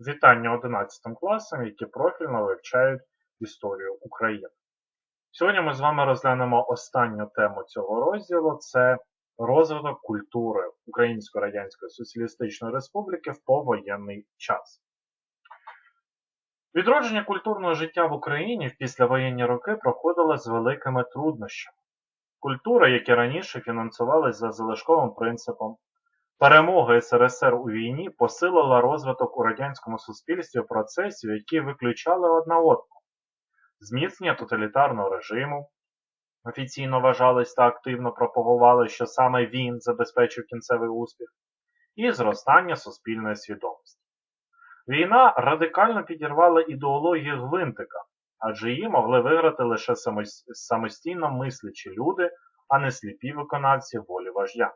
Вітання 11 класам, які профільно вивчають історію України. Сьогодні ми з вами розглянемо останню тему цього розділу це розвиток культури Української Радянської Соціалістичної Республіки в повоєнний час. Відродження культурного життя в Україні в післявоєнні роки проходило з великими труднощами. Культура, які раніше фінансувалися за залишковим принципом, Перемога СРСР у війні посилила розвиток у радянському суспільстві процесів, які виключали одна одну. Зміцнення тоталітарного режиму офіційно вважались та активно пропагували, що саме він забезпечив кінцевий успіх, і зростання суспільної свідомості. Війна радикально підірвала ідеологію гвинтика, адже її могли виграти лише самостійно мислячі люди, а не сліпі виконавці волі вождя.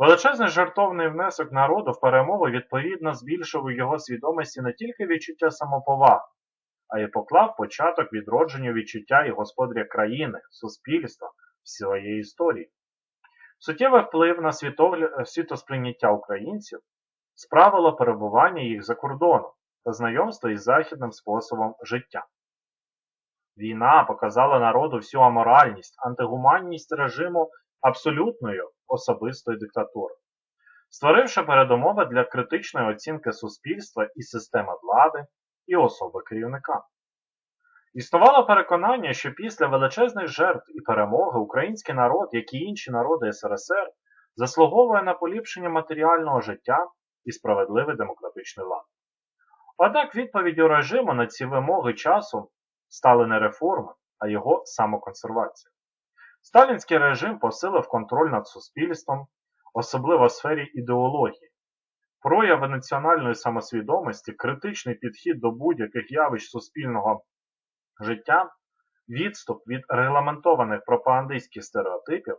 Величезний жартовний внесок народу в перемогу відповідно збільшив у його свідомості не тільки відчуття самоповаги, а й поклав початок відродженню відчуття і господаря країни, суспільства, своєї історії. Суттєвий вплив на світосприйняття українців справило перебування їх за кордоном та знайомство із західним способом життя. Війна показала народу всю аморальність, антигуманність режиму абсолютною особистої диктатури, створивши передумови для критичної оцінки суспільства і системи влади і особи керівника. Існувало переконання, що після величезних жертв і перемоги український народ, як і інші народи СРСР, заслуговує на поліпшення матеріального життя і справедливий демократичний лад. Однак відповіддю режиму на ці вимоги часу стали не реформи, а його самоконсервація. Сталінський режим посилив контроль над суспільством, особливо в сфері ідеології. Прояви національної самосвідомості, критичний підхід до будь-яких явищ суспільного життя, відступ від регламентованих пропагандистських стереотипів,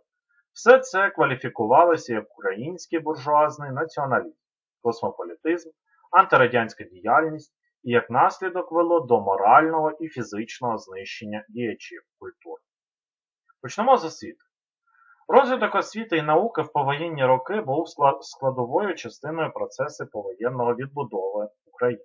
все це кваліфікувалося як український буржуазний націоналізм, космополітизм, антирадянська діяльність і як наслідок вело до морального і фізичного знищення діячів культури. Почнемо з освіти. Розвиток освіти і науки в повоєнні роки був складовою частиною процесу повоєнного відбудови України.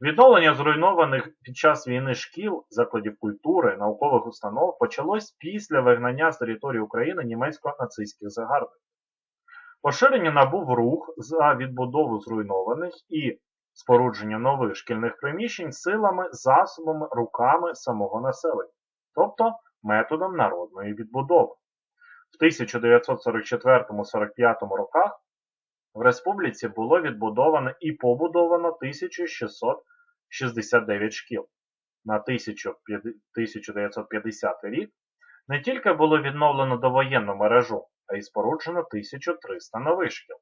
Відновлення зруйнованих під час війни шкіл, закладів культури, наукових установ почалось після вигнання з території України німецько-нацистських загарбників. Поширення набув рух за відбудову зруйнованих і спорудження нових шкільних приміщень силами, засобами, руками самого населення, тобто методом народної відбудови. В 1944-45 роках в республіці було відбудовано і побудовано 1669 шкіл. На 1950 рік не тільки було відновлено довоєнну мережу, а й споруджено 1300 нових шкіл.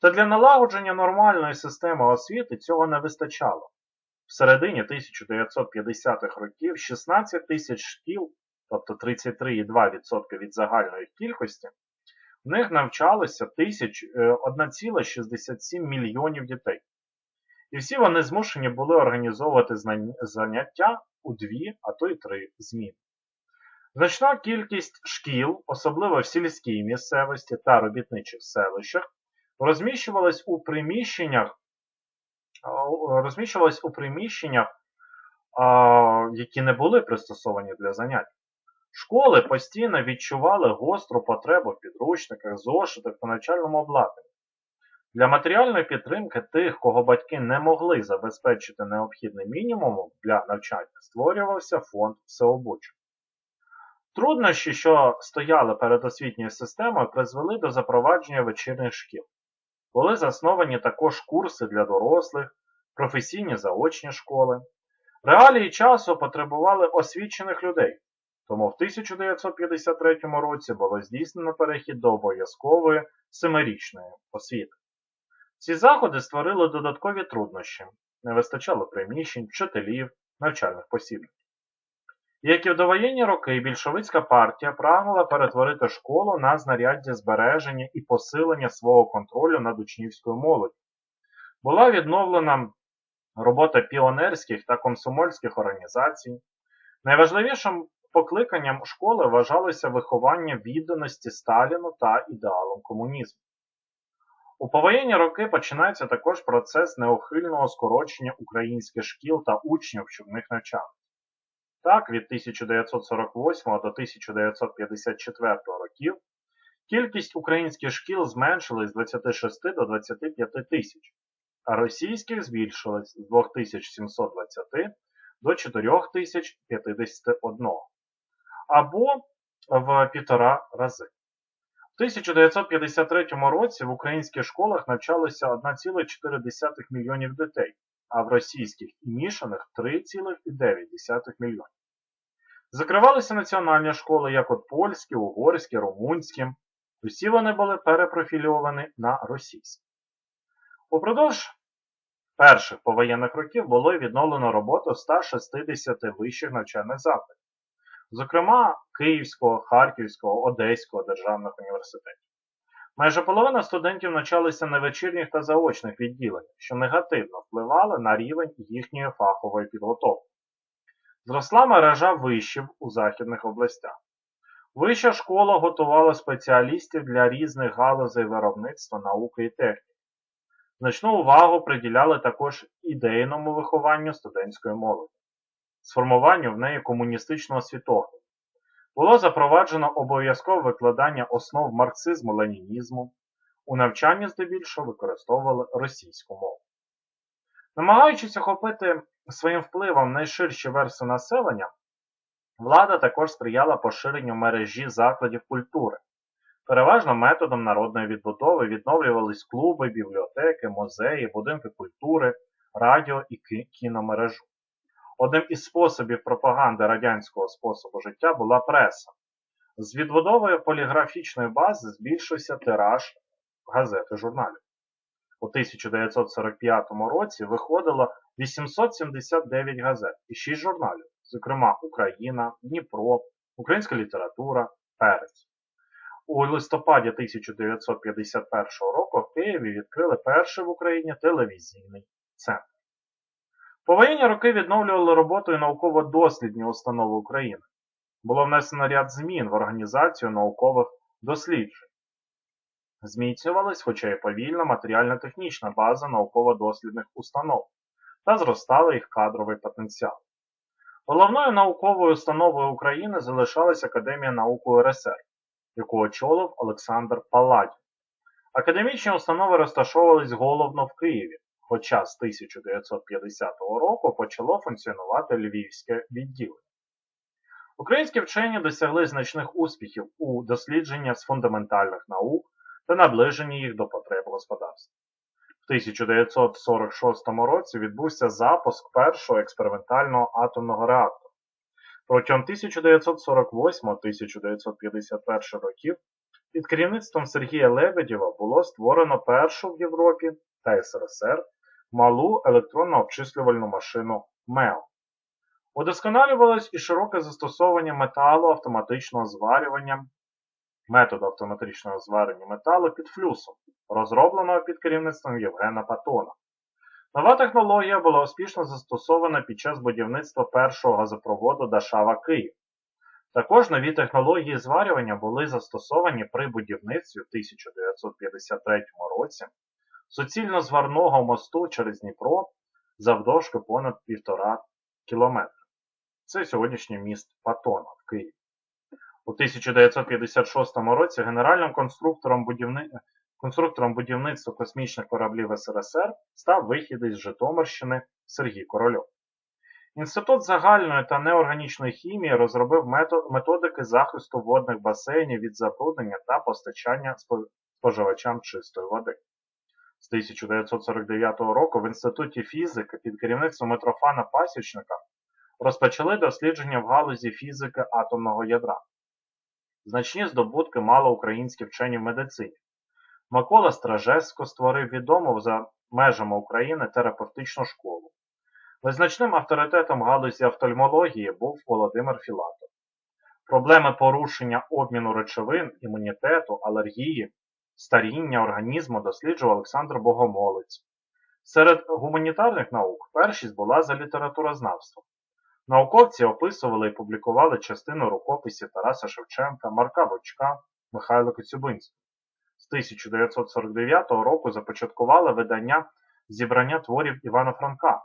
Та для налагодження нормальної системи освіти цього не вистачало. В середині 1950-х років 16 тисяч шкіл тобто 33,2% від загальної кількості, в них навчалося 1,67 е, мільйонів дітей. І всі вони змушені були організовувати заняття у дві, а то й три зміни. Значна кількість шкіл, особливо в сільській місцевості та робітничих селищах, розміщувалась у приміщеннях, розміщувалась у приміщеннях, які не були пристосовані для занять. Школи постійно відчували гостру потребу в підручниках, зошитах та навчальному обладнанні. Для матеріальної підтримки тих, кого батьки не могли забезпечити необхідним мінімумом для навчання, створювався фонд всеобучення. Труднощі, що стояли перед освітньою системою, призвели до запровадження вечірніх шкіл. Були засновані також курси для дорослих, професійні заочні школи. Реалії часу потребували освічених людей, тому в 1953 році було здійснено перехід до обов'язкової семирічної освіти. Ці заходи створили додаткові труднощі, не вистачало приміщень, вчителів, навчальних посібників. Як і в довоєнні роки, більшовицька партія прагнула перетворити школу на знаряддя збереження і посилення свого контролю над учнівською молоддю. Була відновлена робота піонерських та комсомольських організацій. Найважливішим Покликанням школи вважалося виховання відданості Сталіну та ідеалам комунізму. У повоєнні роки починається також процес неухильного скорочення українських шкіл та учнів, що в них навчали. Так, від 1948 до 1954 років кількість українських шкіл зменшилась з 26 до 25 тисяч, а російських збільшилась з 2720 до 4051 або в півтора рази. В 1953 році в українських школах навчалося 1,4 мільйонів дітей, а в російських і мішаних 3,9 мільйонів. Закривалися національні школи, як от польські, угорські, румунські. Усі вони були перепрофільовані на російські. Упродовж перших повоєнних років було відновлено роботу 160 вищих навчальних закладів, зокрема Київського, Харківського, Одеського державних університетів. Майже половина студентів навчалися на вечірніх та заочних відділеннях, що негативно впливали на рівень їхньої фахової підготовки. Зросла мережа вишів у західних областях. Вища школа готувала спеціалістів для різних галузей виробництва, науки і техніки. Значну увагу приділяли також ідейному вихованню студентської молоді, сформуванню в неї комуністичного світогляду. Було запроваджено обов'язкове викладання основ марксизму-ленінізму, у навчанні здебільшого використовували російську мову. Намагаючись охопити своїм впливом найширші верси населення, влада також сприяла поширенню мережі закладів культури. Переважно методом народної відбудови відновлювались клуби, бібліотеки, музеї, будинки культури, радіо і кіномережу. Одним із способів пропаганди радянського способу життя була преса. З відбудовою поліграфічної бази збільшився тираж газет і журналів. У 1945 році виходило 879 газет і 6 журналів, зокрема Україна, Дніпро, Українська література, Перець. У листопаді 1951 року в Києві відкрили перший в Україні телевізійний центр. Повоєнні роки відновлювали роботу і науково-дослідні установи України. Було внесено ряд змін в організацію наукових досліджень. Зміцнювалась, хоча й повільно, матеріально-технічна база науково-дослідних установ та зростали їх кадровий потенціал. Головною науковою установою України залишалась Академія наук УРСР, яку очолив Олександр Палладін. Академічні установи розташовувались головно в Києві, хоча з 1950 року почало функціонувати Львівське відділення. Українські вчені досягли значних успіхів у дослідженні з фундаментальних наук та наближенні їх до потреб господарства. В 1946 році відбувся запуск першого експериментального атомного реактора. Протягом 1948-1951 років під керівництвом Сергія Лебедєва було створено першу в Європі та СРСР малу електронно обчислювальну машину МЕО. Удосконалювалось і широке застосовування металу автоматичного зварювання методу автоматичного зварення металу під флюсом, розробленого під керівництвом Євгена Патона. Нова технологія була успішно застосована під час будівництва першого газопроводу Дашава Київ. Також нові технології зварювання були застосовані при будівництві в 1953 році суцільно зварного мосту через Дніпро завдовжки понад півтора кілометра. Це сьогоднішній міст Патона в Києві. У 1956 році генеральним конструктором, будівни... конструктором будівництва космічних кораблів СРСР став вихід із Житомирщини Сергій Корольов. Інститут загальної та неорганічної хімії розробив методики захисту водних басейнів від забруднення та постачання споживачам чистої води. З 1949 року в Інституті фізики під керівництвом Митрофана Пасічника розпочали дослідження в галузі фізики атомного ядра. Значні здобутки мали українські вчені в медицині. Микола Стражеско створив відому за межами України терапевтичну школу. Визначним авторитетом галузі офтальмології був Володимир Філатов. Проблеми порушення обміну речовин, імунітету, алергії, старіння організму досліджував Олександр Богомолець. Серед гуманітарних наук першість була за літературознавством. Науковці описували і публікували частину рукописів Тараса Шевченка, Марка Бочка, Михайла Коцюбинського. з 1949 року започаткували видання зібрання творів Івана Франка,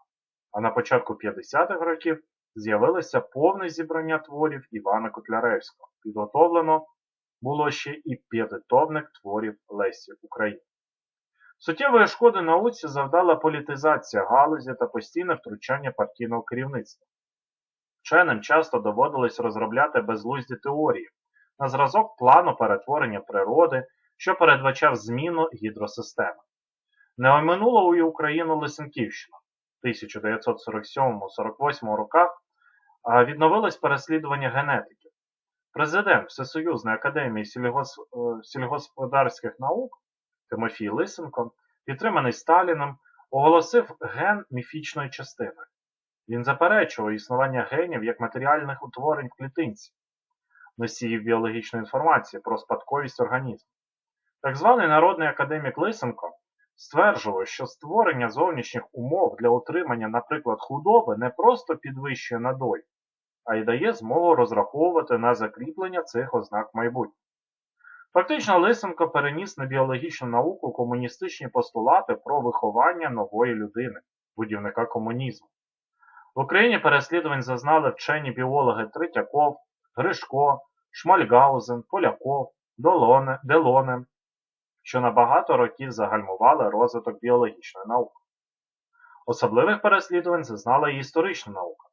а на початку 50-х років з'явилося повне зібрання творів Івана Котляревського. Підготовлено було ще і п'ятитомник творів Лесі України. Суттєвої шкоди науці завдала політизація галузі та постійне втручання партійного керівництва. Вченим часто доводилось розробляти безглузді теорії на зразок плану перетворення природи, що передбачав зміну гідросистеми. Не оминула і Україну Лисенківщина. В 1947-48 роках відновилось переслідування генетиків. Президент Всесоюзної академії сільгосподарських наук Тимофій Лисенко, підтриманий Сталіном, оголосив ген міфічної частини. Він заперечував існування генів як матеріальних утворень в клітинці, носіїв біологічної інформації про спадковість організму. Так званий народний академік Лисенко стверджував, що створення зовнішніх умов для утримання, наприклад, худоби не просто підвищує надой, а й дає змогу розраховувати на закріплення цих ознак майбутнього. Фактично, Лисенко переніс на біологічну науку комуністичні постулати про виховання нової людини, будівника комунізму. В Україні переслідувань зазнали вчені біологи Третьяков, Гришко, Шмальгаузен, Поляков, Долоне, Делоне, що на багато років загальмували розвиток біологічної науки. Особливих переслідувань зазнала і історична наука.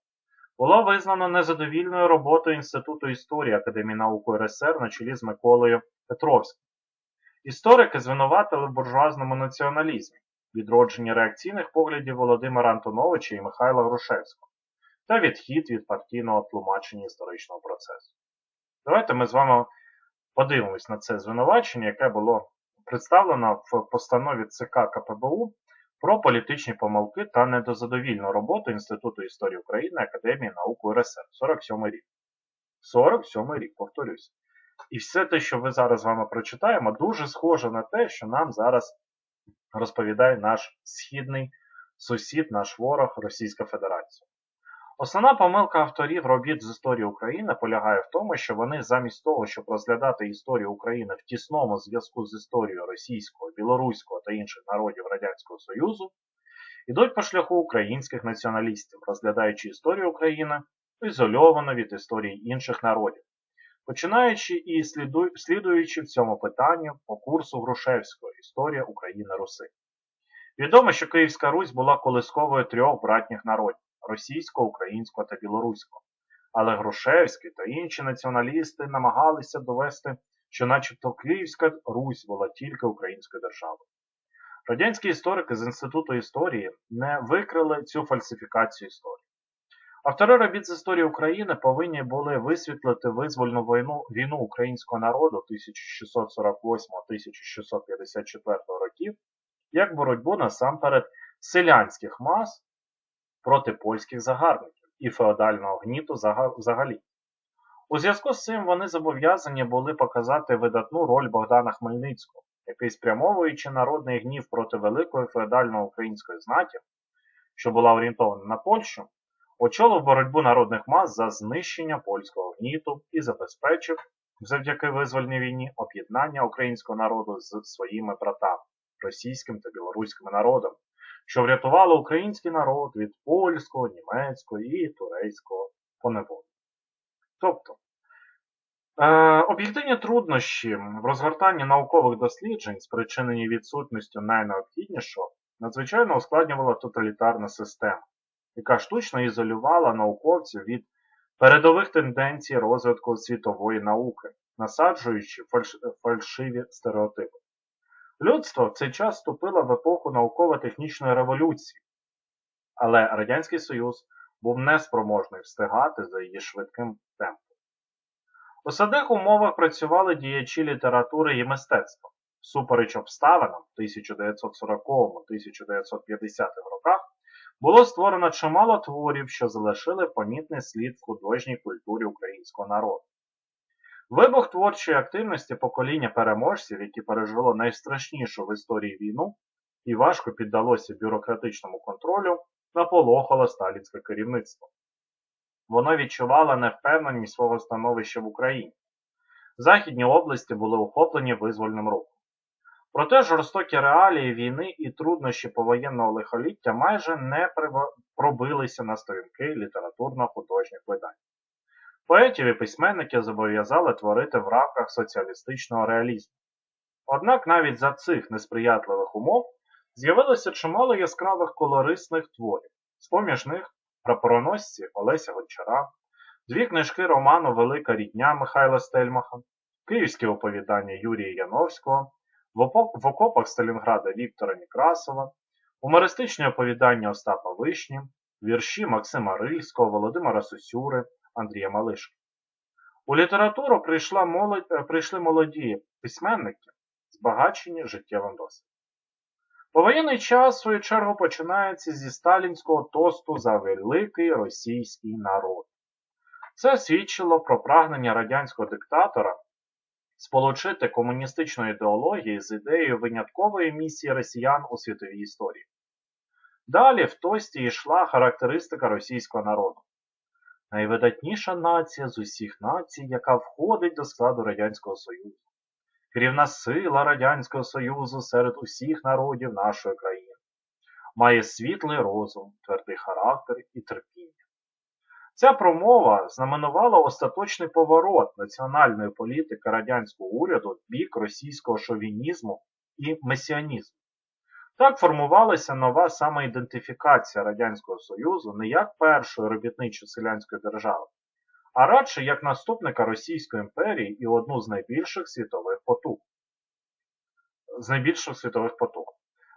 Було визнано незадовільною роботою Інституту історії Академії наук РСР на чолі з Миколою Петровським. Історики звинуватили в буржуазному націоналізмі, відродженні реакційних поглядів Володимира Антоновича і Михайла Грушевського та відхід від партійного тлумачення історичного процесу. Давайте ми з вами подивимось на це звинувачення, яке було представлено в постанові ЦК КПБУ про політичні помилки та недозадовільну роботу Інституту історії України Академії наук УРСР 47 рік. 47 рік, повторюсь. І все те, що ми зараз з вами прочитаємо, дуже схоже на те, що нам зараз розповідає наш східний сусід, наш ворог Російська Федерація. Основна помилка авторів робіт з історії України полягає в тому, що вони замість того, щоб розглядати історію України в тісному зв'язку з історією російського, білоруського та інших народів Радянського Союзу, йдуть по шляху українських націоналістів, розглядаючи історію України ізольовано від історії інших народів, починаючи і слідуючи в цьому питанні по курсу Грушевського Історія України Руси. Відомо, що Київська Русь була колисковою трьох братніх народів російського, українського та білоруського. Але Грушевський та інші націоналісти намагалися довести, що начебто Київська Русь була тільки українською державою. Радянські історики з Інституту історії не викрили цю фальсифікацію історії. Автори робіт з історії України повинні були висвітлити визвольну війну, війну українського народу 1648-1654 років як боротьбу насамперед селянських мас проти польських загарбників і феодального гніту взагалі. У зв'язку з цим вони зобов'язані були показати видатну роль Богдана Хмельницького, який, спрямовуючи народний гнів проти великої феодальної української знаті, що була орієнтована на Польщу, очолив боротьбу народних мас за знищення польського гніту і забезпечив завдяки визвольній війні об'єднання українського народу з своїми братами російським та білоруським народом, що врятувало український народ від польського, німецького і турецького поневолення. Тобто, е, об'єктивні труднощі в розгортанні наукових досліджень, спричинені відсутністю найнеобхіднішого, надзвичайно ускладнювала тоталітарна система, яка штучно ізолювала науковців від передових тенденцій розвитку світової науки, насаджуючи фальшиві стереотипи. Людство в цей час вступило в епоху науково-технічної революції, але Радянський Союз був неспроможний встигати за її швидким темпом. У садних умовах працювали діячі літератури і мистецтва. Всупереч обставинам в 1940-1950 роках було створено чимало творів, що залишили помітний слід в художній культурі українського народу. Вибух творчої активності покоління переможців, які пережило найстрашнішу в історії війну і важко піддалося бюрократичному контролю, наполохало сталінське керівництво. Воно відчувало невпевненість свого становища в Україні. Західні області були охоплені визвольним рухом. Проте жорстокі реалії війни і труднощі повоєнного лихоліття майже не пробилися на сторінки літературно-художніх видань. Поетів і письменників зобов'язали творити в рамках соціалістичного реалізму. Однак навіть за цих несприятливих умов з'явилося чимало яскравих колорисних творів, з-поміж них прапороносці Олеся Гончара, дві книжки роману Велика рідня Михайла Стельмаха, київські оповідання Юрія Яновського, в окопах Сталінграда Віктора Некрасова, гумористичні оповідання Остапа Вишні, вірші Максима Рильського, Володимира Сусюри, Андрія Малишки. У літературу прийшла молодь, е, прийшли молоді письменники, збагачені життєвим досвідом. Повоєнний час, в свою чергу, починається зі сталінського тосту за великий російський народ. Це свідчило про прагнення радянського диктатора сполучити комуністичну ідеологію з ідеєю виняткової місії росіян у світовій історії. Далі в тості йшла характеристика російського народу. Найвидатніша нація з усіх націй, яка входить до складу Радянського Союзу. Керівна сила Радянського Союзу серед усіх народів нашої країни. Має світлий розум, твердий характер і терпіння. Ця промова знаменувала остаточний поворот національної політики радянського уряду в бік російського шовінізму і месіанізму. Так формувалася нова самоідентифікація Радянського Союзу не як першої робітничо-селянської держави, а радше як наступника Російської імперії і одну з найбільших світових потуг. З найбільших світових потуг.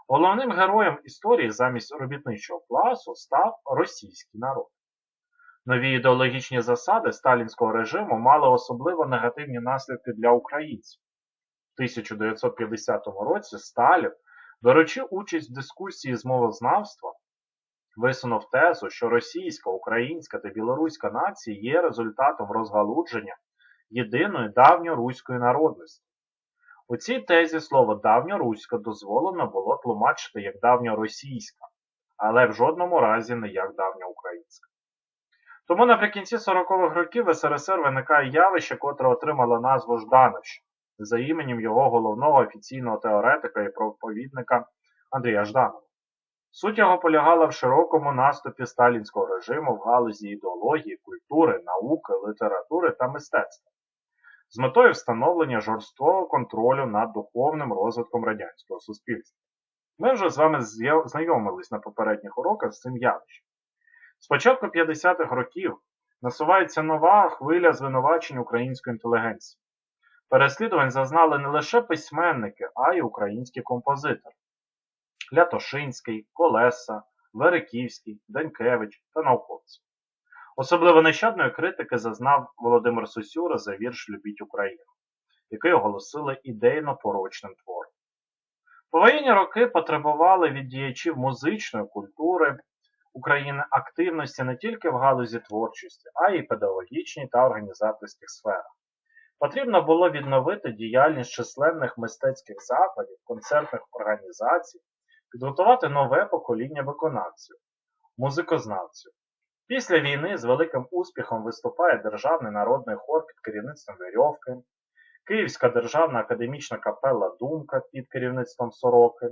Головним героєм історії замість робітничого класу став російський народ. Нові ідеологічні засади сталінського режиму мали особливо негативні наслідки для українців. В 1950 році Сталін, беручи участь в дискусії з мовознавства, висунув тезу, що російська, українська та білоруська нації є результатом розгалудження єдиної давньоруської народності. У цій тезі слово давньоруська дозволено було тлумачити як давньоросійська, але в жодному разі не як давньоукраїнська. Тому наприкінці 40-х років в СРСР виникає явище, котре отримало назву Ждановщина за іменем його головного офіційного теоретика і проповідника Андрія Жданова. Суть його полягала в широкому наступі сталінського режиму в галузі ідеології, культури, науки, літератури та мистецтва з метою встановлення жорсткого контролю над духовним розвитком радянського суспільства. Ми вже з вами знайомились на попередніх уроках з цим явищем. З початку 50-х років насувається нова хвиля звинувачень української інтелігенції. Переслідувань зазнали не лише письменники, а й українські композитори. Лятошинський, Колеса, Вериківський, Данькевич та науковці. Особливо нещадної критики зазнав Володимир Сосюра за вірш Любіть Україну, який оголосили ідейно порочним твором. Повоєнні роки потребували від діячів музичної культури України активності не тільки в галузі творчості, а й педагогічній та організаторських сферах. Потрібно було відновити діяльність численних мистецьких закладів, концертних організацій, підготувати нове покоління виконавців, музикознавців. Після війни з великим успіхом виступає Державний народний хор під керівництвом Вірьовки, Київська державна академічна капела Думка під керівництвом Сороки,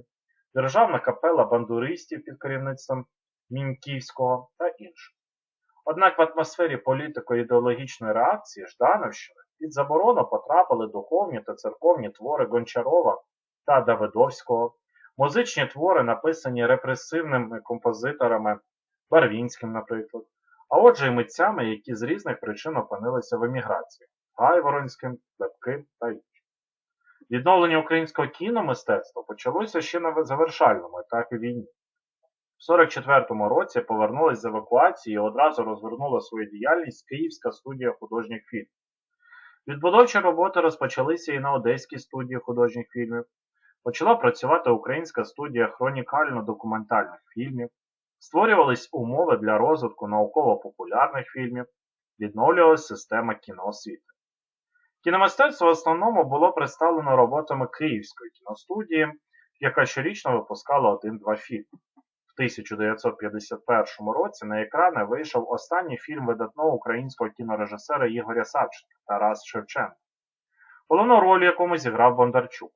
Державна капела бандуристів під керівництвом Міньківського та інших. Однак в атмосфері політико-ідеологічної реакції Ждановщини під заборону потрапили духовні та церковні твори Гончарова та Давидовського, музичні твори, написані репресивними композиторами Барвінським, наприклад, а отже й митцями, які з різних причин опинилися в еміграції Гайворонським, Лепким та іншим. Відновлення українського кіномистецтва почалося ще на завершальному етапі війни. В 44-му році повернулась з евакуації і одразу розвернула свою діяльність Київська студія художніх фільмів. Відбудовчі роботи розпочалися і на Одеській студії художніх фільмів. Почала працювати українська студія хронікально-документальних фільмів, створювались умови для розвитку науково-популярних фільмів, відновлювалася система кіноосвіти. Кіномистецтво в основному було представлено роботами Київської кіностудії, яка щорічно випускала один-два фільми. В 1951 році на екрани вийшов останній фільм видатного українського кінорежисера Ігоря Савченка Тарас Шевченко, головну роль якому зіграв Бондарчук.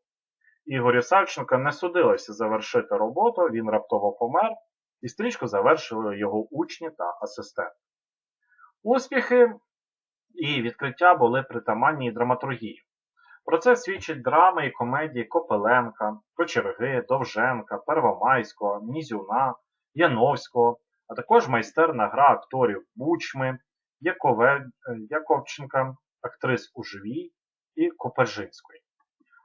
Ігорю Савченко не судилося завершити роботу, він раптово помер, і стрічку завершили його учні та асистенти. Успіхи і відкриття були притаманні драматургії. Про це свідчать драми і комедії Копеленка, Кочерги, Довженка, Первомайського, Нізюна, Яновського, а також майстерна гра акторів Бучми, Якове... Яковченка, актрис Ужвій і Копержинської.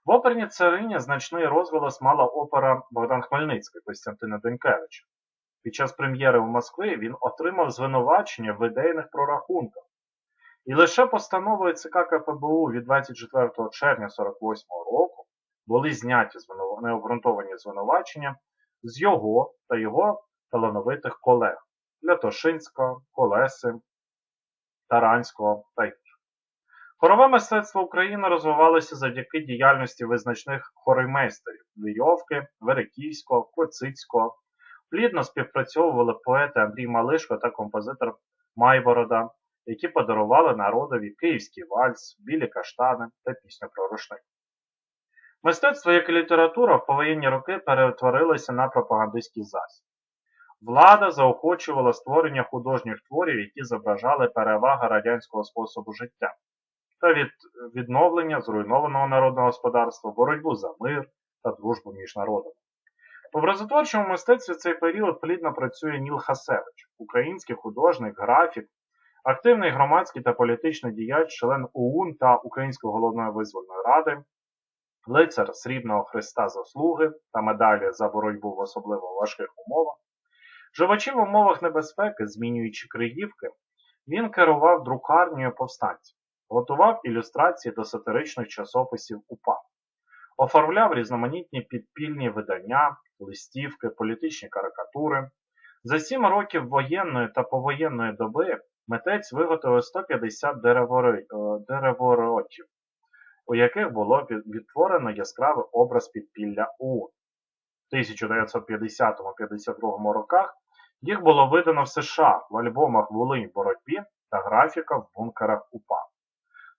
В оперній царині значний розголос мала опера Богдан Хмельницький Костянтина Денькевича. Під час прем'єри в Москві він отримав звинувачення в ідейних прорахунках. І лише постановою ЦК КПБУ від 24 червня 48 року були зняті необґрунтовані звинувачення з його та його талановитих колег Лятошинського, Колеси, Таранського та інших. Хорове мистецтво України розвивалося завдяки діяльності визначних хороймейстерів Вийовки, Вериківського, Коцицького. Плідно співпрацьовували поети Андрій Малишко та композитор Майборода, які подарували народові київський вальс, білі каштани та пісню про рушник. Мистецтво, як і література, в повоєнні роки перетворилося на пропагандистський засіб. Влада заохочувала створення художніх творів, які зображали переваги радянського способу життя, та від відновлення зруйнованого народного господарства, боротьбу за мир та дружбу між народами. В образотворчому мистецтві цей період плідно працює Ніл Хасевич, український художник, графік, активний громадський та політичний діяч, член ОУН та Української головної визвольної ради, лицар Срібного Христа заслуги та медалі за боротьбу в особливо важких умовах. Живучи в умовах небезпеки, змінюючи криївки, він керував друкарнею повстанців, готував ілюстрації до сатиричних часописів УПА, оформляв різноманітні підпільні видання, листівки, політичні карикатури. За сім років воєнної та повоєнної доби митець виготовив 150 дереворотів, у яких було відтворено яскравий образ підпілля. В 1950-52 роках їх було видано в США в альбомах Волинь боротьбі та графіка в бункерах УПА.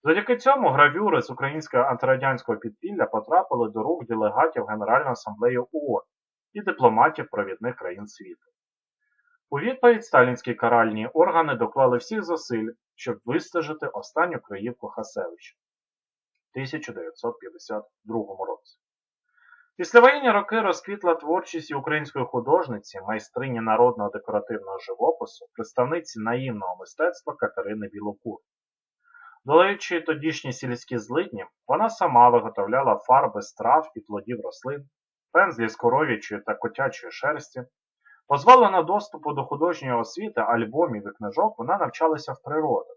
Завдяки цьому гравюри з українського антирадянського підпілля потрапили до рук делегатів Генеральної асамблеї ООН і дипломатів провідних країн світу. У відповідь сталінські каральні органи доклали всіх зусиль, щоб вистежити останню краївку Хасевича в 1952 році. Післявоєнні роки розквітла творчість української художниці, майстрині народного декоративного живопису, представниці наївного мистецтва Катерини Білокур. Долаючи тодішні сільські злидні, вона сама виготовляла фарби з трав і плодів рослин, пензлі з коров'ячої та котячої шерсті. Позбавлена доступу до художньої освіти, альбомів і книжок, вона навчалася в природі.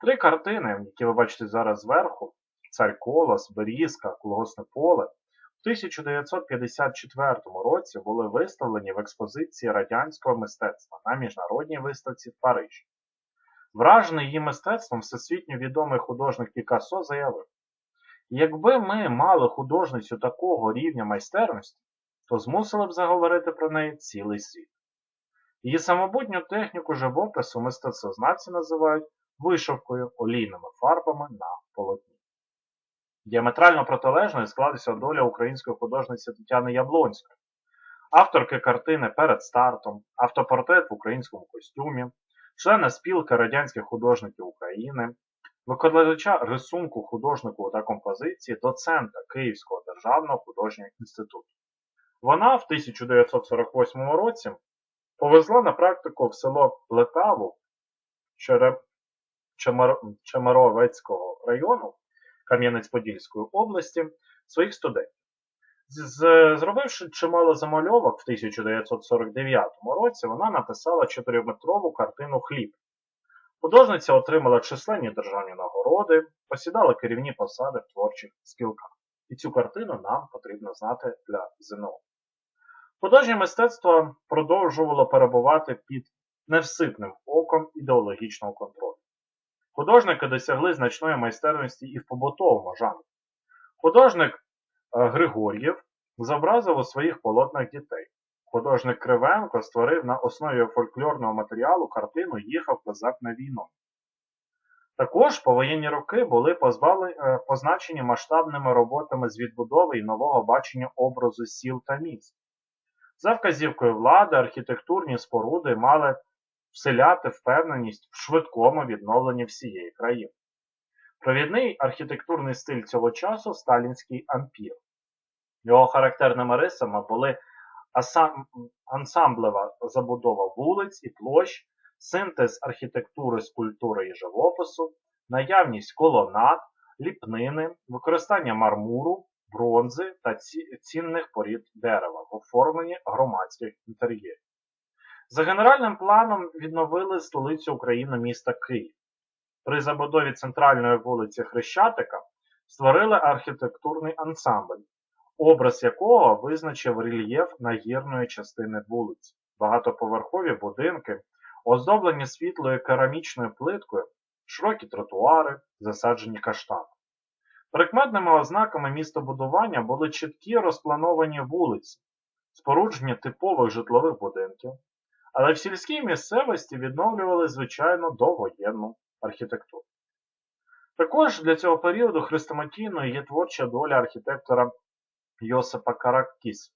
Три картини, які ви бачите зараз зверху, Царь Колос, Берізка, Колгосне поле, в 1954 році були виставлені в експозиції радянського мистецтва на міжнародній виставці в Парижі. Вражений її мистецтвом всесвітньо відомий художник Пікассо заявив: якби ми мали художницю такого рівня майстерності, то змусили б заговорити про неї цілий світ. Її самобутню техніку живопису мистецтвознавці називають вишивкою олійними фарбами на полотні. Діаметрально протилежною склалася доля української художниці Тетяни Яблонської, авторки картини Перед стартом, автопортрет в українському костюмі, члена спілки радянських художників України, викладача рисунку художнику та композиції, доцента Київського державного художнього інституту. Вона в 1948 році повезла на практику в село Летаву Чемеровецького району Кам'янець-Подільської області своїх студентів. Зробивши чимало замальовок в 1949 році, вона написала 4-метрову картину Хліб. Художниця отримала численні державні нагороди, посідала керівні посади в творчих спілках. І цю картину нам потрібно знати для ЗНО. Художнє мистецтво продовжувало перебувати під невситним оком ідеологічного контролю. Художники досягли значної майстерності і в побутовому жанрі. Художник Григор'єв зобразив у своїх полотнах дітей. Художник Кривенко створив на основі фольклорного матеріалу картину Їхав козак на війну. Також повоєнні роки були е, позначені масштабними роботами з відбудови і нового бачення образу сіл та міст. За вказівкою влади архітектурні споруди мали вселяти впевненість в швидкому відновленні всієї країни. Провідний архітектурний стиль цього часу сталінський ампір. Його характерними рисами були ансамблева забудова вулиць і площ, синтез архітектури, скульптури і живопису, наявність колонад, ліпнини, використання мармуру, бронзи та цінних порід дерева в оформленні громадських інтер'єрів. За генеральним планом відновили столицю України міста Київ. При забудові центральної вулиці Хрещатика створили архітектурний ансамбль, образ якого визначив рельєф нагірної частини вулиці. Багатоповерхові будинки, оздоблені світлою керамічною плиткою, широкі тротуари, засаджені каштани. Прикметними ознаками містобудування були чіткі розплановані вулиці, спорудження типових житлових будинків, але в сільській місцевості відновлювали звичайно довоєнну архітектуру. Також для цього періоду хрестоматійною є творча доля архітектора Йосипа Каракіс,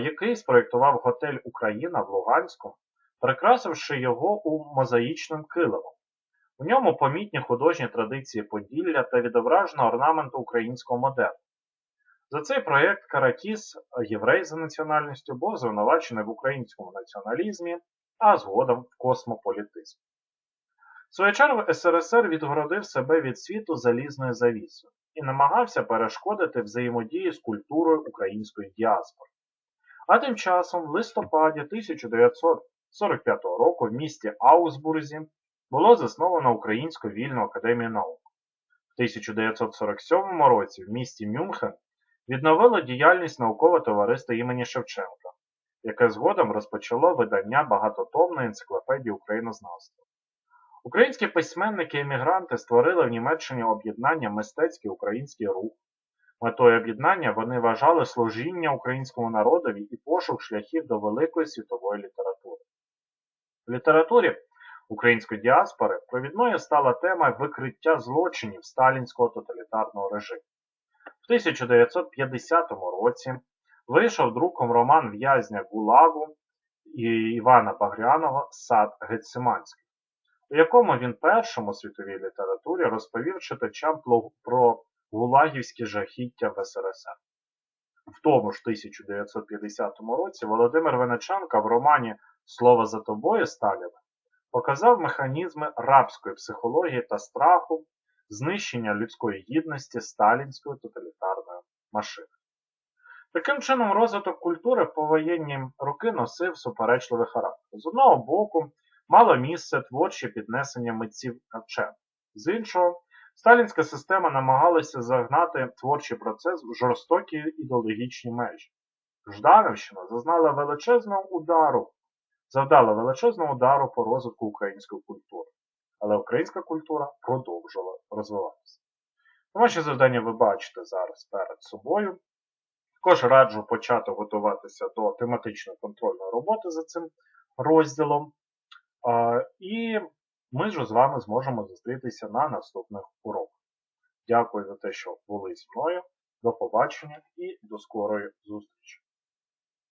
який спроєктував готель Україна в Луганську, прикрасивши його у мозаїчним килимом. У ньому помітні художні традиції Поділля та відображено орнаменту українського модерну. За цей проєкт Каракіс, єврей за національністю, був звинувачений в українському націоналізмі, а згодом в космополітизмі. В свою СРСР відгородив себе від світу залізною завісою і намагався перешкодити взаємодії з культурою української діаспори. А тим часом, в листопаді 1945 року в місті Аусбурзі було засновано Українську вільну академію наук. В 1947 році в місті Мюнхен відновило діяльність наукове товариство імені Шевченка, яке згодом розпочало видання багатотомної енциклопедії українознавства. Українські письменники-емігранти створили в Німеччині об'єднання Мистецький український рух. Метою об'єднання вони вважали служіння українському народові і пошук шляхів до великої світової літератури. В літературі української діаспори провідною стала тема викриття злочинів сталінського тоталітарного режиму. В 1950 році вийшов друком роман в'язня Гулагу і Івана Багряного Сад Гетсиманський, у якому він першому світовій літературі розповів читачам про гулагівські жахіття в СРСР. В тому ж 1950 році Володимир Венеченко в романі Слово за тобою Сталіна показав механізми рабської психології та страху, знищення людської гідності сталінської тоталітарної машини. Таким чином, розвиток культури в повоєнні роки носив суперечливий характер. З одного боку, мало місце творче піднесення митців та. З іншого, сталінська система намагалася загнати творчий процес в жорстокі ідеологічні межі. Жданівщина зазнала величезного удару, завдала величезного удару по розвитку української культури. Але українська культура продовжувала розвиватися. Ваші завдання ви бачите зараз перед собою. Також раджу почати готуватися до тематичної контрольної роботи за цим розділом. І ми ж з вами зможемо зустрітися на наступних уроках. Дякую за те, що були зі мною. До побачення і до скорої зустрічі!